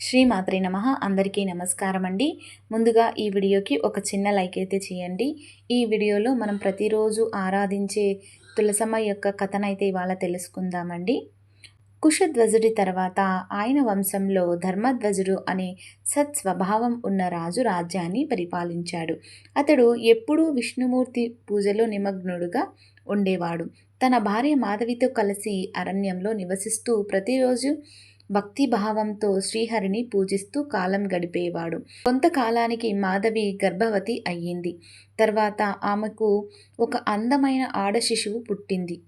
శ్రీమాత్రే నమ. అందరికీ నమస్కారం అండి ముందుగా ఈ వీడియోకి ఒక చిన్న లైక్ అయితే చేయండి. ఈ వీడియోలో మనం ప్రతిరోజు ఆరాధించే తులసమ్మ యొక్క కథనైతే ఇవాళ తెలుసుకుందామండి. కుషధ్వజుడి తర్వాత ఆయన వంశంలో ధర్మధ్వజుడు అనే సత్స్వభావం ఉన్న రాజు రాజ్యాన్ని పరిపాలించాడు. అతడు ఎప్పుడూ విష్ణుమూర్తి పూజలో నిమగ్నుడుగా ఉండేవాడు. తన భార్య మాధవితో కలిసి అరణ్యంలో నివసిస్తూ ప్రతిరోజు భక్తి భావంతో శ్రీహరిని పూజిస్తూ కాలం గడిపేవాడు. కొంతకాలానికి మాధవి గర్భవతి అయ్యింది. తర్వాత ఆమెకు ఒక అందమైన ఆడ శిశువు పుట్టింది.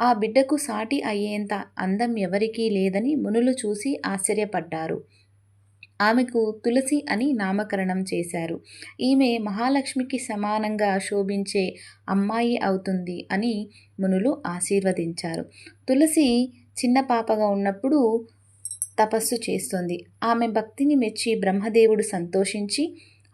ఆ బిడ్డకు సాటి అయ్యేంత అందం ఎవరికీ లేదని మునులు చూసి ఆశ్చర్యపడ్డారు. ఆమెకు తులసి అని నామకరణం చేశారు. ఈమె మహాలక్ష్మికి సమానంగా శోభించే అమ్మాయి అవుతుంది అని మునులు ఆశీర్వదించారు. తులసి చిన్న పాపగా ఉన్నప్పుడు తపస్సు చేస్తుంది. ఆమె భక్తిని మెచ్చి బ్రహ్మదేవుడు సంతోషించి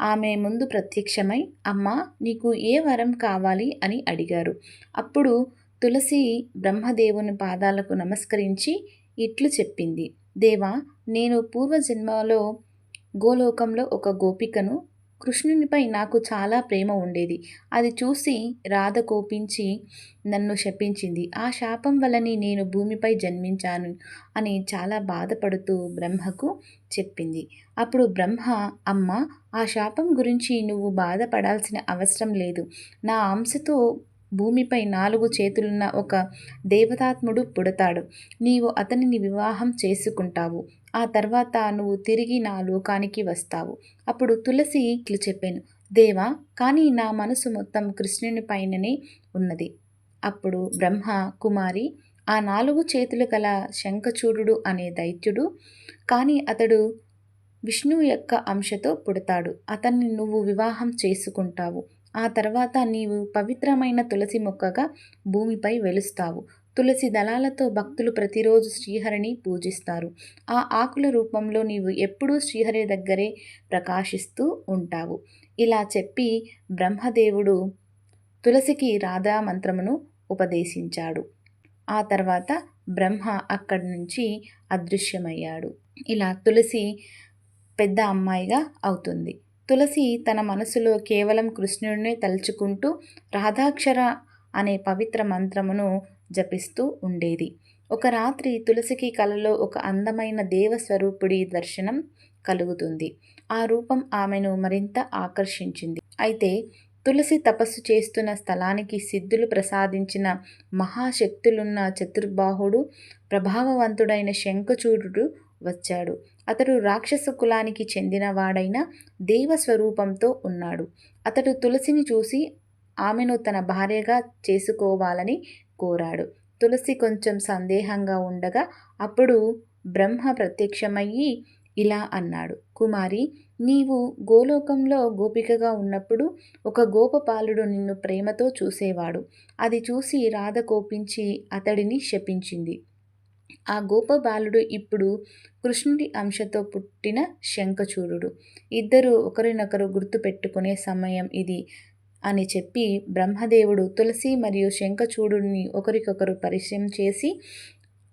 ఆమె ముందు ప్రత్యక్షమై అమ్మ నీకు ఏ వరం కావాలి అని అడిగారు. అప్పుడు తులసి బ్రహ్మదేవుని పాదాలకు నమస్కరించి ఇట్లు చెప్పింది. దేవా నేను పూర్వజన్మలో గోలోకంలో ఒక గోపికను కృష్ణునిపై నాకు చాలా ప్రేమ ఉండేది. అది చూసి రాధ కోపించి నన్ను శపించింది. ఆ శాపం వలని నేను భూమిపై జన్మించాను అని చాలా బాధపడుతూ బ్రహ్మకు చెప్పింది. అప్పుడు బ్రహ్మ అమ్మ ఆ శాపం గురించి నువ్వు బాధపడాల్సిన అవసరం లేదు. నా అంశతో భూమిపై నాలుగు చేతులున్న ఒక దేవతాత్ముడు పుడతాడు. నీవు అతనిని వివాహం చేసుకుంటావు. ఆ తర్వాత నువ్వు తిరిగి నా లోకానికి వస్తావు. అప్పుడు తులసి ఇట్లు చెప్పాను. దేవా కానీ నా మనసు మొత్తం కృష్ణుని పైననే ఉన్నది. అప్పుడు బ్రహ్మ కుమారి ఆ నాలుగు చేతులు గల శంఖచూడు అనే దైత్యుడు కానీ అతడు విష్ణువు యొక్క అంశతో పుడతాడు. అతన్ని నువ్వు వివాహం చేసుకుంటావు. ఆ తర్వాత నీవు పవిత్రమైన తులసి మొక్కగా భూమిపై వెలుస్తావు. తులసి దళాలతో భక్తులు ప్రతిరోజు శ్రీహరిని పూజిస్తారు. ఆ ఆకుల రూపంలో నీవు ఎప్పుడూ శ్రీహరి దగ్గరే ప్రకాశిస్తూ ఉంటావు. ఇలా చెప్పి బ్రహ్మదేవుడు తులసికి రాధా మంత్రమును ఉపదేశించాడు. ఆ తర్వాత బ్రహ్మ అక్కడి నుంచి అదృశ్యమయ్యాడు. ఇలా తులసి పెద్ద అమ్మాయిగా అవుతుంది. తులసి తన మనసులో కేవలం కృష్ణుడినే తలుచుకుంటూ రాధాక్షర అనే పవిత్ర మంత్రమును జపిస్తూ ఉండేది. ఒక రాత్రి తులసికి కలలో ఒక అందమైన దేవస్వరూపుడి దర్శనం కలుగుతుంది. ఆ రూపం ఆమెను మరింత ఆకర్షించింది. అయితే తులసి తపస్సు చేస్తున్న స్థలానికి సిద్ధులు ప్రసాదించిన మహాశక్తులున్న చతుర్బాహుడు ప్రభావవంతుడైన శంఖచూడు వచ్చాడు. అతడు రాక్షస కులానికి చెందినవాడైన దేవస్వరూపంతో ఉన్నాడు. అతడు తులసిని చూసి ఆమెను తన భార్యగా చేసుకోవాలని కోరాడు. తులసి కొంచెం సందేహంగా ఉండగా అప్పుడు బ్రహ్మ ప్రత్యక్షమయ్యి ఇలా అన్నాడు. కుమారి నీవు గోలోకంలో గోపికగా ఉన్నప్పుడు ఒక గోపపాలుడు నిన్ను ప్రేమతో చూసేవాడు. అది చూసి రాధ కోపించి అతడిని శపించింది. ఆ గోపబాలుడు ఇప్పుడు కృష్ణుడి అంశతో పుట్టిన శంఖచూరుడు ఇద్దరు ఒకరినొకరు గుర్తుపెట్టుకునే సమయం ఇది అని చెప్పి బ్రహ్మదేవుడు తులసి మరియు శంఖచూడుని ఒకరికొకరు పరిచయం చేసి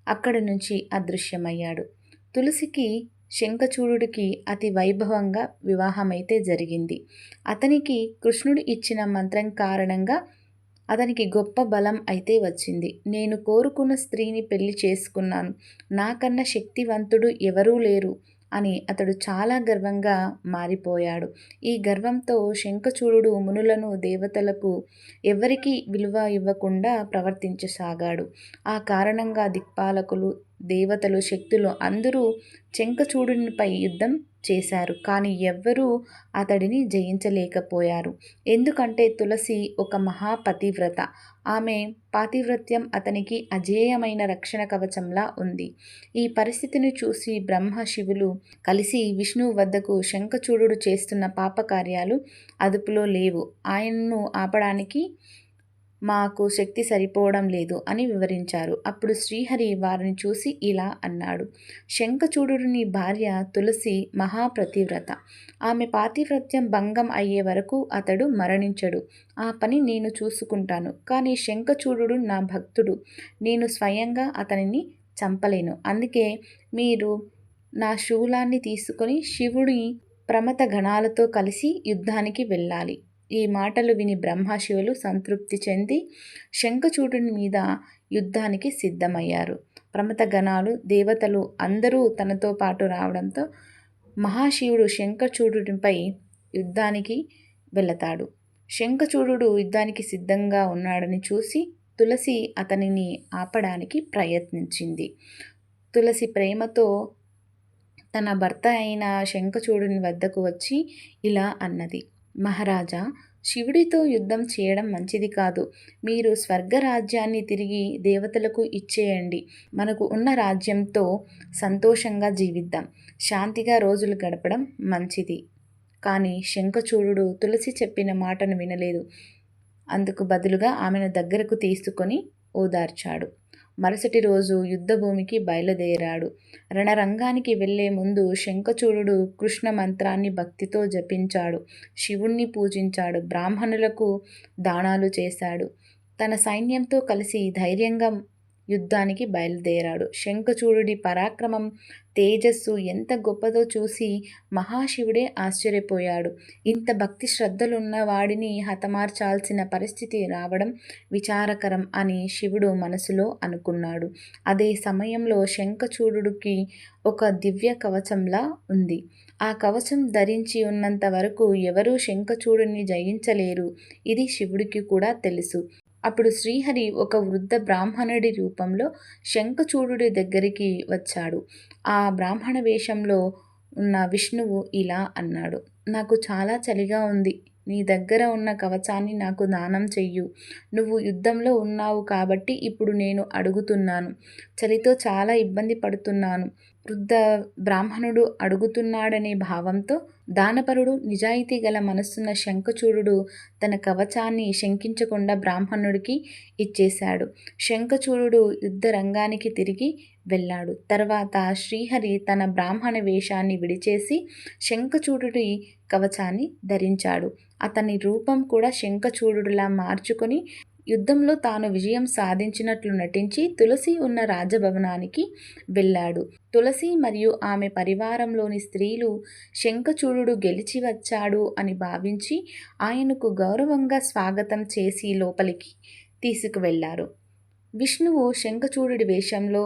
అక్కడి నుంచి అదృశ్యమయ్యాడు. తులసికి శంఖచూడుడికి అతి వైభవంగా వివాహమైతే జరిగింది. అతనికి కృష్ణుడు ఇచ్చిన మంత్రం కారణంగా అతనికి గొప్ప బలం అయితే వచ్చింది. నేను కోరుకున్న స్త్రీని పెళ్ళి చేసుకున్నాను. నాకన్నా శక్తివంతుడు ఎవరూ లేరు అని అతడు చాలా గర్వంగా మారిపోయాడు. ఈ గర్వంతో శంఖచూడు మునులను దేవతలకు ఎవరికి విలువ ఇవ్వకుండా ప్రవర్తించసాగాడు. ఆ కారణంగా దిక్పాలకులు దేవతలు శక్తులు అందరూ శంఖచూడునిపై యుద్ధం చేశారు. కానీ ఎవ్వరూ అతడిని జయించలేకపోయారు. ఎందుకంటే తులసి ఒక మహాపతివ్రత. ఆమె పాతివ్రత్యం అతనికి అజేయమైన రక్షణ కవచంలా ఉంది. ఈ పరిస్థితిని చూసి బ్రహ్మ శివులు కలిసి విష్ణువు వద్దకు శంఖచూడు చేస్తున్న పాపకార్యాలు అదుపులో లేవు. ఆయన్ను ఆపడానికి మాకు శక్తి సరిపోవడం లేదు అని వివరించారు. అప్పుడు శ్రీహరి వారిని చూసి ఇలా అన్నాడు. శంఖచూడుని భార్య తులసి మహాప్రతివ్రత. ఆమె పాతివ్రత్యం భంగం అయ్యే వరకు అతడు మరణించడు. ఆ పని నేను చూసుకుంటాను. కానీ శంఖచూడు నా భక్తుడు. నేను స్వయంగా అతనిని చంపలేను. అందుకే మీరు నా శూలాన్ని తీసుకొని శివుడి ప్రమత గణాలతో కలిసి యుద్ధానికి వెళ్ళాలి. ఈ మాటలు విని బ్రహ్మశివులు సంతృప్తి చెంది శంఖచూడుని మీద యుద్ధానికి సిద్ధమయ్యారు. ప్రమత గణాలు దేవతలు అందరూ తనతో పాటు రావడంతో మహాశివుడు శంఖచూడునిపై యుద్ధానికి వెళతాడు. శంఖచూడు యుద్ధానికి సిద్ధంగా ఉన్నాడని చూసి తులసి అతనిని ఆపడానికి ప్రయత్నించింది. తులసి ప్రేమతో తన భర్త అయిన శంఖచూడుని వద్దకు వచ్చి ఇలా అన్నది మహారాజా శివుడితో యుద్ధం చేయడం మంచిది కాదు. మీరు స్వర్గరాజ్యాన్ని తిరిగి దేవతలకు ఇచ్చేయండి. మనకు ఉన్న రాజ్యంతో సంతోషంగా జీవిద్దాం. శాంతిగా రోజులు గడపడం మంచిది. కానీ శంఖచూడు తులసి చెప్పిన మాటను వినలేదు. అందుకు బదులుగా ఆమెను దగ్గరకు తీసుకొని ఓదార్చాడు. మరుసటి రోజు యుద్ధభూమికి బయలుదేరాడు. రణరంగానికి వెళ్ళే ముందు శంఖచూడు కృష్ణ మంత్రాన్ని భక్తితో జపించాడు. శివుణ్ణి పూజించాడు. బ్రాహ్మణులకు దానాలు చేశాడు. తన సైన్యంతో కలిసి ధైర్యంగా యుద్ధానికి బయలుదేరాడు. శంఖచూడుడి పరాక్రమం తేజస్సు ఎంత గొప్పదో చూసి మహాశివుడే ఆశ్చర్యపోయాడు. ఇంత భక్తి శ్రద్ధలున్న వాడిని హతమార్చాల్సిన పరిస్థితి రావడం విచారకరం అని శివుడు మనసులో అనుకున్నాడు. అదే సమయంలో శంఖచూడుడికి ఒక దివ్య కవచంలా ఉంది. ఆ కవచం ధరించి ఉన్నంత వరకు ఎవరూ శంఖచూడుని జయించలేరు. ఇది శివుడికి కూడా తెలుసు. అప్పుడు శ్రీహరి ఒక వృద్ధ బ్రాహ్మణుడి రూపంలో శంఖచూడుడి దగ్గరికి వచ్చాడు. ఆ బ్రాహ్మణ వేషంలో ఉన్న విష్ణువు ఇలా అన్నాడు నాకు చాలా చలిగా ఉంది. నీ దగ్గర ఉన్న కవచాన్ని నాకు దానం చెయ్యు. నువ్వు యుద్ధంలో ఉన్నావు కాబట్టి ఇప్పుడు నేను అడుగుతున్నాను. చలితో చాలా ఇబ్బంది పడుతున్నాను. వృద్ధ బ్రాహ్మణుడు అడుగుతున్నాడనే భావంతో దానపరుడు నిజాయితీ గల మనస్సున్న శంఖచూడు తన కవచాన్ని శంకించకుండా బ్రాహ్మణుడికి ఇచ్చేశాడు. శంఖచూడు యుద్ధ రంగానికి తిరిగి వెళ్ళాడు. తర్వాత శ్రీహరి తన బ్రాహ్మణ వేషాన్ని విడిచేసి శంఖచూడుడి కవచాన్ని ధరించాడు. అతని రూపం కూడా శంఖచూడులా మార్చుకొని యుద్ధంలో తాను విజయం సాధించినట్లు నటించి తులసి ఉన్న రాజభవనానికి వెళ్ళాడు. తులసి మరియు ఆమె పరివారంలోని స్త్రీలు శంఖచూడు గెలిచి వచ్చాడు అని భావించి ఆయనకు గౌరవంగా స్వాగతం చేసి లోపలికి తీసుకువెళ్ళారు విష్ణువు శంఖచూడుడి వేషంలో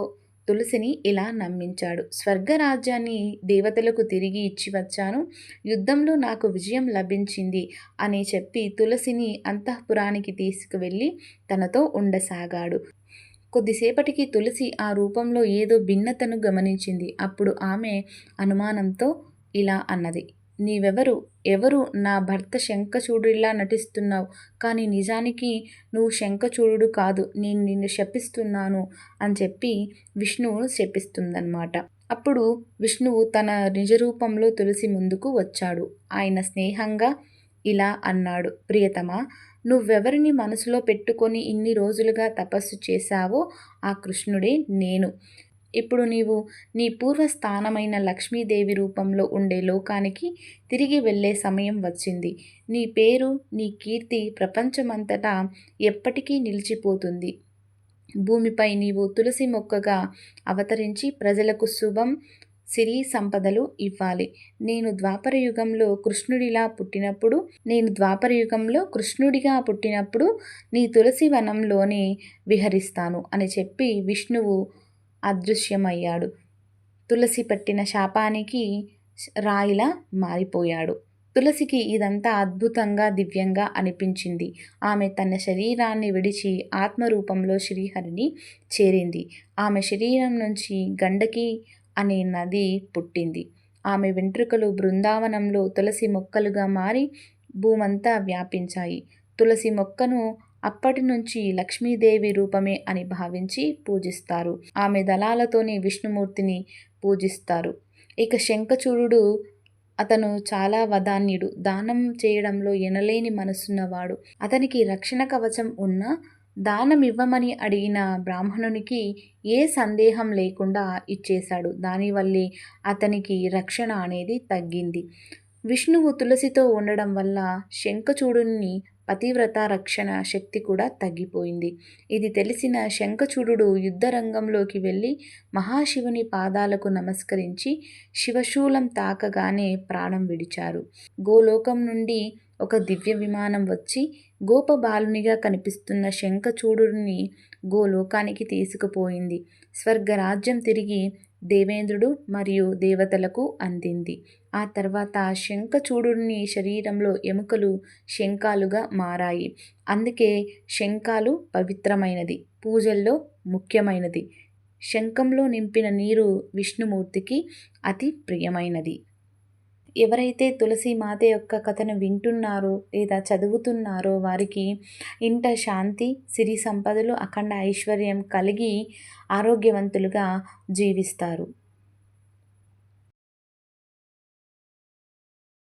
తులసిని ఇలా నమ్మించాడు. స్వర్గరాజ్యాన్ని దేవతలకు తిరిగి ఇచ్చి వచ్చాను. యుద్ధంలో నాకు విజయం లభించింది అని చెప్పి తులసిని అంతఃపురానికి తీసుకువెళ్ళి తనతో ఉండసాగాడు. కొద్దిసేపటికి తులసి ఆ రూపంలో ఏదో భిన్నతను గమనించింది. అప్పుడు ఆమె అనుమానంతో ఇలా అన్నది. నీవెవరు? ఎవరు నా భర్త శంఖచూడుడిలా నటిస్తున్నావు? కానీ నిజానికి నువ్వు శంఖచూడు కాదు. నేను నిన్ను శపిస్తున్నాను అని చెప్పి విష్ణువు శపిస్తుందన్నమాట. అప్పుడు విష్ణువు తన నిజరూపంలో తులసి ముందుకు వచ్చాడు. ఆయన స్నేహంగా ఇలా అన్నాడు. ప్రియతమా నువ్వెవరిని మనసులో పెట్టుకొని ఇన్ని రోజులుగా తపస్సు చేశావో ఆ కృష్ణుడే నేను. ఇప్పుడు నీవు నీ పూర్వస్థానమైన లక్ష్మీదేవి రూపంలో ఉండే లోకానికి తిరిగి వెళ్ళే సమయం వచ్చింది. నీ పేరు నీ కీర్తి ప్రపంచమంతటా ఎప్పటికీ నిలిచిపోతుంది. భూమిపై నీవు తులసి మొక్కగా అవతరించి ప్రజలకు శుభం సిరి సంపదలు ఇవ్వాలి. నేను ద్వాపర యుగంలో కృష్ణుడిలా పుట్టినప్పుడు నేను ద్వాపర యుగంలో కృష్ణుడిగా పుట్టినప్పుడు నీ తులసి వనంలోనే విహరిస్తాను అని చెప్పి విష్ణువు అదృశ్యమయ్యాడు. తులసి పట్టిన శాపానికి రాయిలా మారిపోయాడు. తులసికి ఇదంతా అద్భుతంగా దివ్యంగా అనిపించింది. ఆమె తన శరీరాన్ని విడిచి ఆత్మరూపంలో శ్రీహరిని చేరింది. ఆమె శరీరం నుంచి గండకి అనే నది పుట్టింది. ఆమె వెంట్రుకలు బృందావనంలో తులసి మొక్కలుగా మారి భూమంతా వ్యాపించాయి. తులసి మొక్కను అప్పటి నుంచి లక్ష్మీదేవి రూపమే అని భావించి పూజిస్తారు. ఆమె దళాలతోని విష్ణుమూర్తిని పూజిస్తారు. ఇక శంఖచూడు అతను చాలా వదాన్యుడు. దానం చేయడంలో ఎనలేని మనసున్నవాడు. అతనికి రక్షణ కవచం ఉన్న దానం ఇవ్వమని అడిగిన బ్రాహ్మణునికి ఏ సందేహం లేకుండా ఇచ్చేశాడు. దానివల్లే అతనికి రక్షణ అనేది తగ్గింది. విష్ణువు తులసితో ఉండడం వల్ల శంఖచూడుని పతివ్రత రక్షణ శక్తి కూడా తగ్గిపోయింది. ఇది తెలిసిన శంఖచూడు యుద్ధరంగంలోకి వెళ్ళి మహాశివుని పాదాలకు నమస్కరించి శివశూలం తాకగానే ప్రాణం విడిచారు. గోలోకం నుండి ఒక దివ్య విమానం వచ్చి గోపబాలునిగా కనిపిస్తున్న శంఖచూడుని గోలోకానికి తీసుకుపోయింది. స్వర్గరాజ్యం తిరిగి దేవేంద్రుడు మరియు దేవతలకు అందింది. ఆ తర్వాత శంఖచూడుని శరీరంలో ఎముకలు శంఖాలుగా మారాయి. అందుకే శంఖాలు పవిత్రమైనది పూజల్లో ముఖ్యమైనది. శంఖంలో నింపిన నీరు విష్ణుమూర్తికి అతి ప్రియమైనది. ఎవరైతే తులసి మాత యొక్క కథను వింటున్నారో లేదా చదువుతున్నారో వారికి ఇంట శాంతి సిరి సంపదలు అఖండ ఐశ్వర్యం కలిగి ఆరోగ్యవంతులుగా జీవిస్తారు.